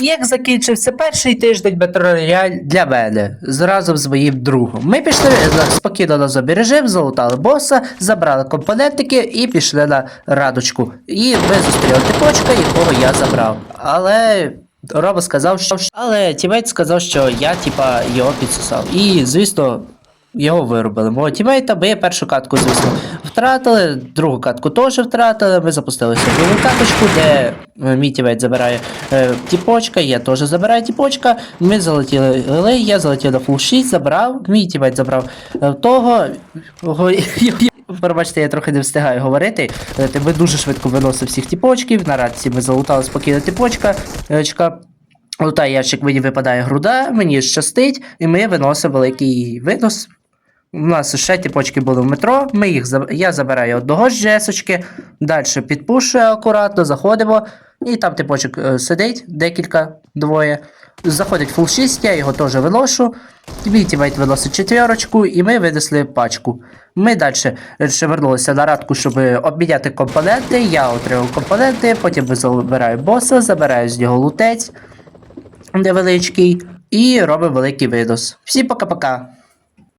Як закінчився перший тиждень Батл-Рояль для мене разом з моїм другом. Ми пішли спокійно на зомбі режим, залутали боса, забрали компонентики і пішли на радочку. І ми зустріли типочка, якого я забрав. Але Рома сказав, що але тімейт сказав, що я типа його підсосав. І звісно. Його виробили. Мого тімейта, ми першу катку, звісно, втратили, другу катку теж втратили. Ми запустилися в другу каточку, де е, мій тімейт забирає е, тіпочка, я теж забираю тіпочка. Ми залетіли, але я залетів на фул 6, забрав, мій тімейт забрав е, того. Ого, Пробачте, я трохи не встигаю говорити. Е, Ми дуже швидко виносив всіх тіпочків. На радці ми залутали спокійно тіпочка. Е, Лутай ящик, мені випадає груда, мені щастить, і ми виносимо великий винос. У нас ще ті почки були в метро. Ми їх я забираю одного з джесочки, далі підпушую акуратно, заходимо. І там типочок е, сидить, декілька, двоє. Заходить фул 6, я його теж виношу. Мій тімейт виносить четверочку, і ми винесли пачку. Ми далі ще вернулися на радку, щоб обміняти компоненти. Я отримав компоненти, потім забираю боса, забираю з нього лутець невеличкий і робимо великий винос. Всім пока-пока.